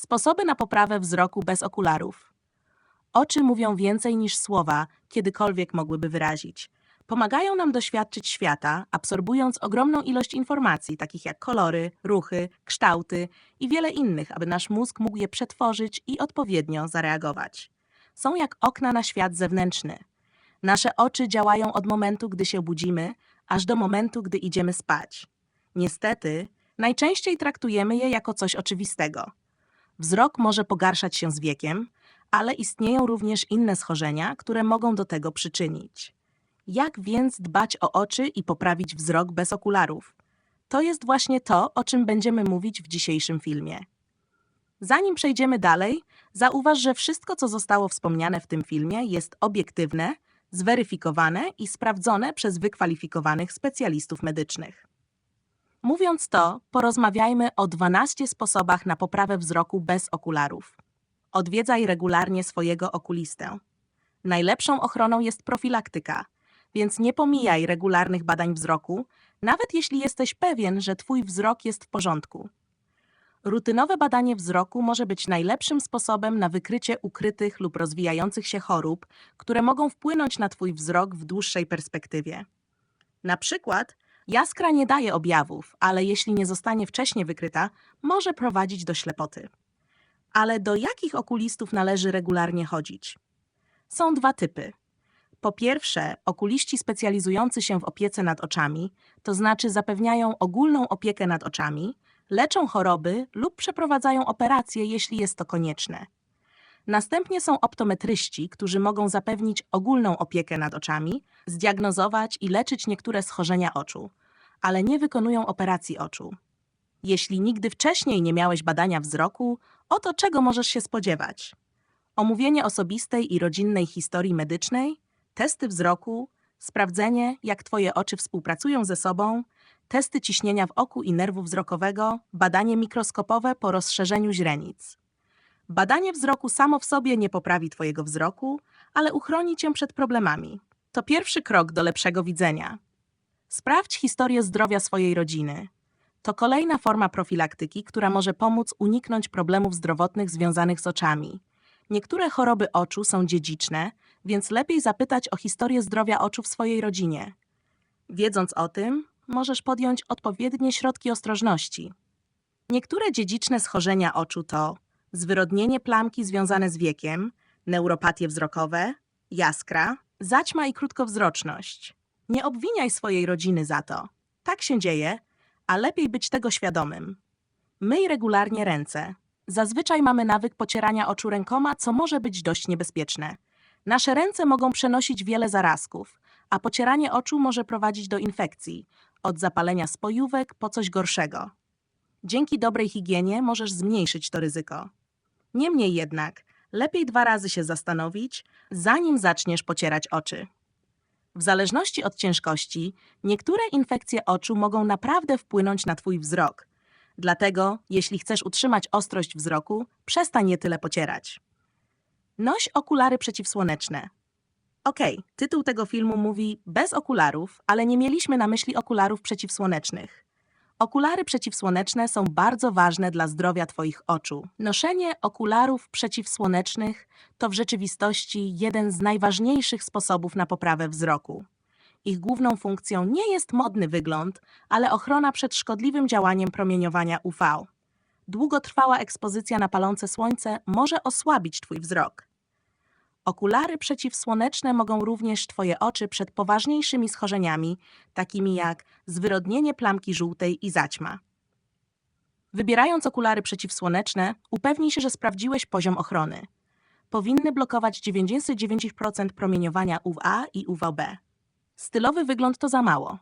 Sposoby na poprawę wzroku bez okularów. Oczy mówią więcej niż słowa, kiedykolwiek mogłyby wyrazić. Pomagają nam doświadczyć świata, absorbując ogromną ilość informacji, takich jak kolory, ruchy, kształty i wiele innych, aby nasz mózg mógł je przetworzyć i odpowiednio zareagować. Są jak okna na świat zewnętrzny. Nasze oczy działają od momentu, gdy się budzimy, aż do momentu, gdy idziemy spać. Niestety, najczęściej traktujemy je jako coś oczywistego. Wzrok może pogarszać się z wiekiem, ale istnieją również inne schorzenia, które mogą do tego przyczynić. Jak więc dbać o oczy i poprawić wzrok bez okularów? To jest właśnie to, o czym będziemy mówić w dzisiejszym filmie. Zanim przejdziemy dalej, zauważ, że wszystko, co zostało wspomniane w tym filmie, jest obiektywne, zweryfikowane i sprawdzone przez wykwalifikowanych specjalistów medycznych. Mówiąc to, porozmawiajmy o 12 sposobach na poprawę wzroku bez okularów. Odwiedzaj regularnie swojego okulistę. Najlepszą ochroną jest profilaktyka, więc nie pomijaj regularnych badań wzroku, nawet jeśli jesteś pewien, że Twój wzrok jest w porządku. Rutynowe badanie wzroku może być najlepszym sposobem na wykrycie ukrytych lub rozwijających się chorób, które mogą wpłynąć na Twój wzrok w dłuższej perspektywie. Na przykład, jaskra nie daje objawów, ale jeśli nie zostanie wcześnie wykryta, może prowadzić do ślepoty. Ale do jakich okulistów należy regularnie chodzić? Są dwa typy. Po pierwsze, okuliści specjalizujący się w opiece nad oczami, to znaczy zapewniają ogólną opiekę nad oczami, leczą choroby lub przeprowadzają operacje, jeśli jest to konieczne. Następnie są optometryści, którzy mogą zapewnić ogólną opiekę nad oczami, zdiagnozować i leczyć niektóre schorzenia oczu, ale nie wykonują operacji oczu. Jeśli nigdy wcześniej nie miałeś badania wzroku, oto czego możesz się spodziewać. Omówienie osobistej i rodzinnej historii medycznej, testy wzroku, sprawdzenie, jak Twoje oczy współpracują ze sobą, testy ciśnienia w oku i nerwu wzrokowego, badanie mikroskopowe po rozszerzeniu źrenic. Badanie wzroku samo w sobie nie poprawi Twojego wzroku, ale uchroni Cię przed problemami. To pierwszy krok do lepszego widzenia. Sprawdź historię zdrowia swojej rodziny. To kolejna forma profilaktyki, która może pomóc uniknąć problemów zdrowotnych związanych z oczami. Niektóre choroby oczu są dziedziczne, więc lepiej zapytać o historię zdrowia oczu w swojej rodzinie. Wiedząc o tym, możesz podjąć odpowiednie środki ostrożności. Niektóre dziedziczne schorzenia oczu to zwyrodnienie plamki związane z wiekiem, neuropatie wzrokowe, jaskra, zaćma i krótkowzroczność. Nie obwiniaj swojej rodziny za to. Tak się dzieje, a lepiej być tego świadomym. Myj regularnie ręce. Zazwyczaj mamy nawyk pocierania oczu rękoma, co może być dość niebezpieczne. Nasze ręce mogą przenosić wiele zarazków, a pocieranie oczu może prowadzić do infekcji, od zapalenia spojówek po coś gorszego. Dzięki dobrej higienie możesz zmniejszyć to ryzyko. Niemniej jednak, lepiej dwa razy się zastanowić, zanim zaczniesz pocierać oczy. W zależności od ciężkości, niektóre infekcje oczu mogą naprawdę wpłynąć na Twój wzrok. Dlatego, jeśli chcesz utrzymać ostrość wzroku, przestań je tyle pocierać. Noś okulary przeciwsłoneczne. Okej, tytuł tego filmu mówi bez okularów, ale nie mieliśmy na myśli okularów przeciwsłonecznych. Okulary przeciwsłoneczne są bardzo ważne dla zdrowia Twoich oczu. Noszenie okularów przeciwsłonecznych to w rzeczywistości jeden z najważniejszych sposobów na poprawę wzroku. Ich główną funkcją nie jest modny wygląd, ale ochrona przed szkodliwym działaniem promieniowania UV. Długotrwała ekspozycja na palące słońce może osłabić Twój wzrok. Okulary przeciwsłoneczne mogą również Twoje oczy przed poważniejszymi schorzeniami, takimi jak zwyrodnienie plamki żółtej i zaćma. Wybierając okulary przeciwsłoneczne, upewnij się, że sprawdziłeś poziom ochrony. Powinny blokować 99% promieniowania UVA i UVB. Stylowy wygląd to za mało.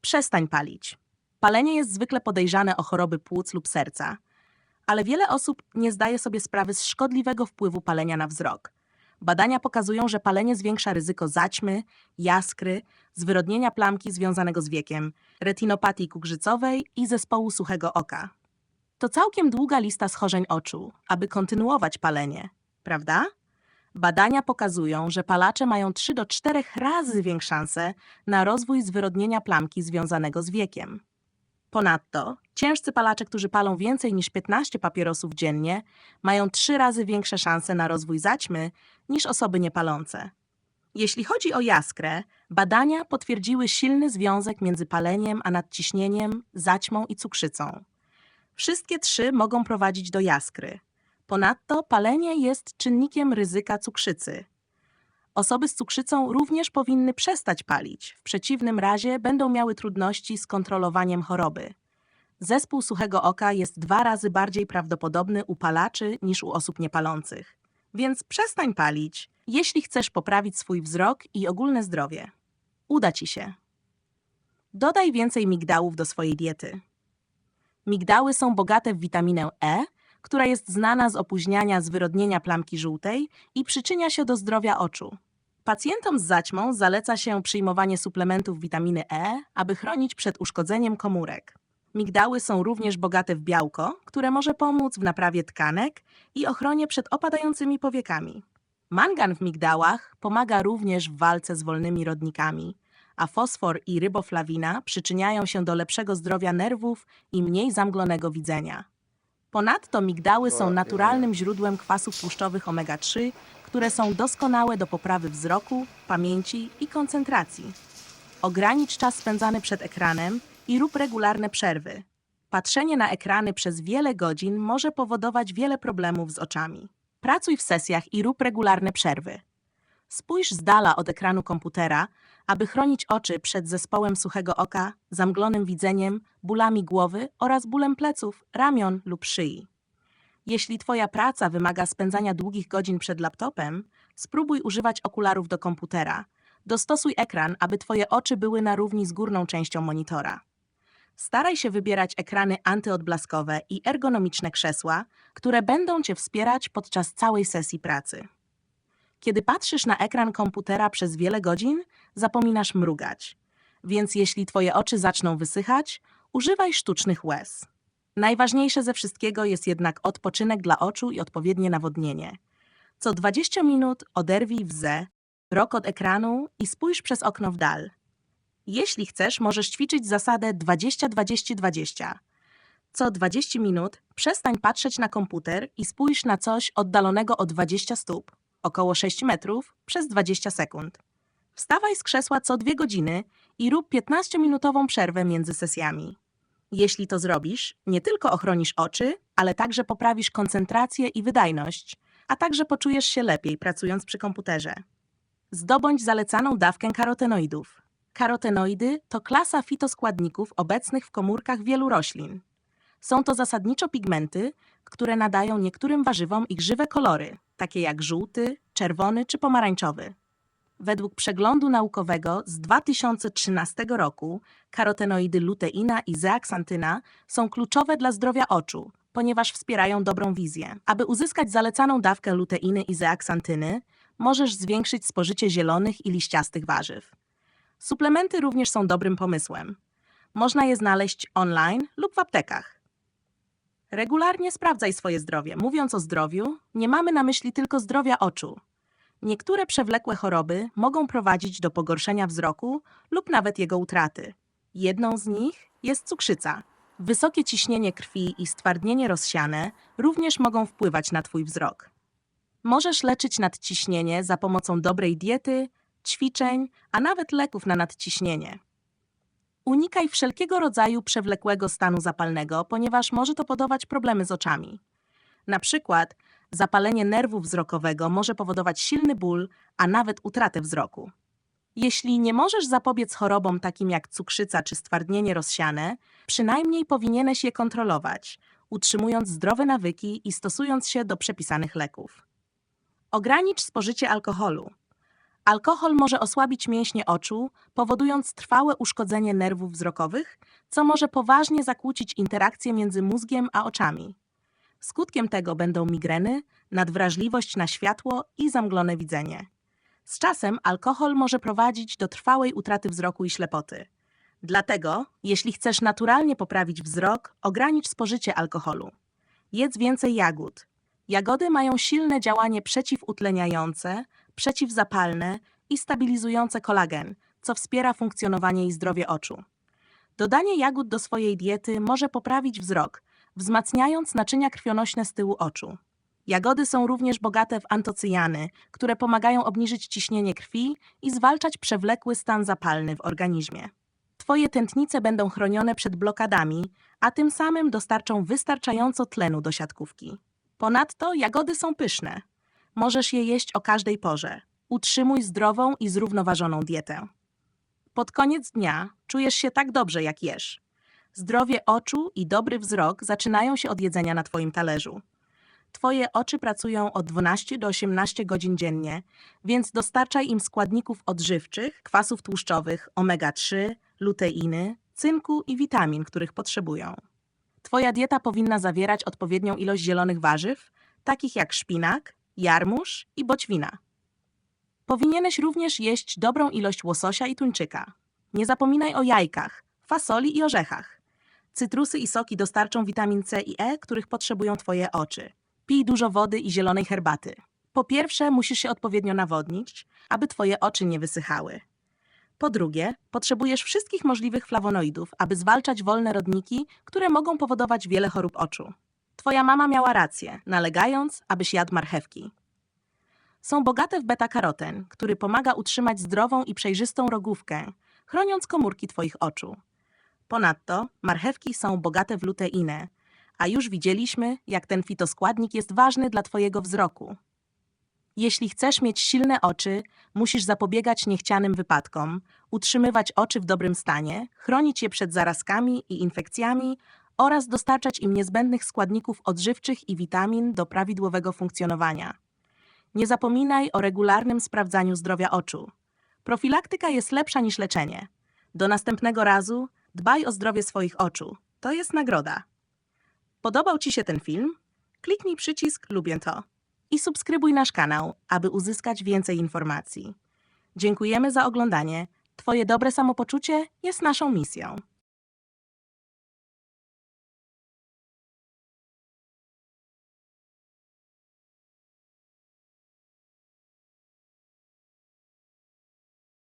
Przestań palić. Palenie jest zwykle podejrzane o choroby płuc lub serca, ale wiele osób nie zdaje sobie sprawy z szkodliwego wpływu palenia na wzrok. Badania pokazują, że palenie zwiększa ryzyko zaćmy, jaskry, zwyrodnienia plamki związanego z wiekiem, retinopatii kukrzycowej i zespołu suchego oka. To całkiem długa lista schorzeń oczu, aby kontynuować palenie, prawda? Badania pokazują, że palacze mają 3 do 4 razy większą szansę na rozwój zwyrodnienia plamki związanego z wiekiem. Ponadto ciężcy palacze, którzy palą więcej niż 15 papierosów dziennie, mają trzy razy większe szanse na rozwój zaćmy niż osoby niepalące. Jeśli chodzi o jaskrę, badania potwierdziły silny związek między paleniem a nadciśnieniem, zaćmą i cukrzycą. Wszystkie trzy mogą prowadzić do jaskry. Ponadto palenie jest czynnikiem ryzyka cukrzycy. Osoby z cukrzycą również powinny przestać palić, w przeciwnym razie będą miały trudności z kontrolowaniem choroby. Zespół suchego oka jest dwa razy bardziej prawdopodobny u palaczy niż u osób niepalących. Więc przestań palić, jeśli chcesz poprawić swój wzrok i ogólne zdrowie. Uda ci się. Dodaj więcej migdałów do swojej diety. Migdały są bogate w witaminę E, która jest znana z opóźniania zwyrodnienia plamki żółtej i przyczynia się do zdrowia oczu. Pacjentom z zaćmą zaleca się przyjmowanie suplementów witaminy E, aby chronić przed uszkodzeniem komórek. Migdały są również bogate w białko, które może pomóc w naprawie tkanek i ochronie przed opadającymi powiekami. Mangan w migdałach pomaga również w walce z wolnymi rodnikami, a fosfor i ryboflawina przyczyniają się do lepszego zdrowia nerwów i mniej zamglonego widzenia. Ponadto migdały są naturalnym źródłem kwasów tłuszczowych omega-3, które są doskonałe do poprawy wzroku, pamięci i koncentracji. Ogranicz czas spędzany przed ekranem i rób regularne przerwy. Patrzenie na ekrany przez wiele godzin może powodować wiele problemów z oczami. Pracuj w sesjach i rób regularne przerwy. Spójrz z dala od ekranu komputera, aby chronić oczy przed zespołem suchego oka, zamglonym widzeniem, bólami głowy oraz bólem pleców, ramion lub szyi. Jeśli Twoja praca wymaga spędzania długich godzin przed laptopem, spróbuj używać okularów do komputera. Dostosuj ekran, aby Twoje oczy były na równi z górną częścią monitora. Staraj się wybierać ekrany antyodblaskowe i ergonomiczne krzesła, które będą Cię wspierać podczas całej sesji pracy. Kiedy patrzysz na ekran komputera przez wiele godzin, zapominasz mrugać. Więc jeśli Twoje oczy zaczną wysychać, używaj sztucznych łez. Najważniejsze ze wszystkiego jest jednak odpoczynek dla oczu i odpowiednie nawodnienie. Co 20 minut oderwij wzę, rok od ekranu i spójrz przez okno w dal. Jeśli chcesz, możesz ćwiczyć zasadę 20-20-20. Co 20 minut przestań patrzeć na komputer i spójrz na coś oddalonego o 20 stóp, około 6 metrów, przez 20 sekund. Wstawaj z krzesła co 2 godziny i rób 15-minutową przerwę między sesjami. Jeśli to zrobisz, nie tylko ochronisz oczy, ale także poprawisz koncentrację i wydajność, a także poczujesz się lepiej pracując przy komputerze. Zdobądź zalecaną dawkę karotenoidów. Karotenoidy to klasa fitoskładników obecnych w komórkach wielu roślin. Są to zasadniczo pigmenty, które nadają niektórym warzywom ich żywe kolory, takie jak żółty, czerwony czy pomarańczowy. Według przeglądu naukowego z 2013 roku karotenoidy luteina i zeaksantyna są kluczowe dla zdrowia oczu, ponieważ wspierają dobrą wizję. Aby uzyskać zalecaną dawkę luteiny i zeaksantyny, możesz zwiększyć spożycie zielonych i liściastych warzyw. Suplementy również są dobrym pomysłem. Można je znaleźć online lub w aptekach. Regularnie sprawdzaj swoje zdrowie. Mówiąc o zdrowiu, nie mamy na myśli tylko zdrowia oczu. Niektóre przewlekłe choroby mogą prowadzić do pogorszenia wzroku lub nawet jego utraty. Jedną z nich jest cukrzyca. Wysokie ciśnienie krwi i stwardnienie rozsiane również mogą wpływać na Twój wzrok. Możesz leczyć nadciśnienie za pomocą dobrej diety, ćwiczeń, a nawet leków na nadciśnienie. Unikaj wszelkiego rodzaju przewlekłego stanu zapalnego, ponieważ może to powodować problemy z oczami. Na przykład zapalenie nerwu wzrokowego może powodować silny ból, a nawet utratę wzroku. Jeśli nie możesz zapobiec chorobom takim jak cukrzyca czy stwardnienie rozsiane, przynajmniej powinieneś je kontrolować, utrzymując zdrowe nawyki i stosując się do przepisanych leków. Ogranicz spożycie alkoholu. Alkohol może osłabić mięśnie oczu, powodując trwałe uszkodzenie nerwów wzrokowych, co może poważnie zakłócić interakcję między mózgiem a oczami. Skutkiem tego będą migreny, nadwrażliwość na światło i zamglone widzenie. Z czasem alkohol może prowadzić do trwałej utraty wzroku i ślepoty. Dlatego, jeśli chcesz naturalnie poprawić wzrok, ogranicz spożycie alkoholu. Jedz więcej jagód. Jagody mają silne działanie przeciwutleniające, przeciwzapalne i stabilizujące kolagen, co wspiera funkcjonowanie i zdrowie oczu. Dodanie jagód do swojej diety może poprawić wzrok, wzmacniając naczynia krwionośne z tyłu oczu. Jagody są również bogate w antocyjany, które pomagają obniżyć ciśnienie krwi i zwalczać przewlekły stan zapalny w organizmie. Twoje tętnice będą chronione przed blokadami, a tym samym dostarczą wystarczająco tlenu do siatkówki. Ponadto jagody są pyszne. Możesz je jeść o każdej porze. Utrzymuj zdrową i zrównoważoną dietę. Pod koniec dnia czujesz się tak dobrze, jak jesz. Zdrowie oczu i dobry wzrok zaczynają się od jedzenia na Twoim talerzu. Twoje oczy pracują od 12 do 18 godzin dziennie, więc dostarczaj im składników odżywczych, kwasów tłuszczowych, omega-3, luteiny, cynku i witamin, których potrzebują. Twoja dieta powinna zawierać odpowiednią ilość zielonych warzyw, takich jak szpinak, jarmuż i boćwina. Powinieneś również jeść dobrą ilość łososia i tuńczyka. Nie zapominaj o jajkach, fasoli i orzechach. Cytrusy i soki dostarczą witamin C i E, których potrzebują Twoje oczy. Pij dużo wody i zielonej herbaty. Po pierwsze, musisz się odpowiednio nawodnić, aby Twoje oczy nie wysychały. Po drugie, potrzebujesz wszystkich możliwych flawonoidów, aby zwalczać wolne rodniki, które mogą powodować wiele chorób oczu. Twoja mama miała rację, nalegając, abyś jadł marchewki. Są bogate w beta-karoten, który pomaga utrzymać zdrową i przejrzystą rogówkę, chroniąc komórki Twoich oczu. Ponadto marchewki są bogate w luteinę, a już widzieliśmy, jak ten fitoskładnik jest ważny dla Twojego wzroku. Jeśli chcesz mieć silne oczy, musisz zapobiegać niechcianym wypadkom, utrzymywać oczy w dobrym stanie, chronić je przed zarazkami i infekcjami oraz dostarczać im niezbędnych składników odżywczych i witamin do prawidłowego funkcjonowania. Nie zapominaj o regularnym sprawdzaniu zdrowia oczu. Profilaktyka jest lepsza niż leczenie. Do następnego razu dbaj o zdrowie swoich oczu. To jest nagroda. Podobał Ci się ten film? Kliknij przycisk Lubię to i subskrybuj nasz kanał, aby uzyskać więcej informacji. Dziękujemy za oglądanie. Twoje dobre samopoczucie jest naszą misją.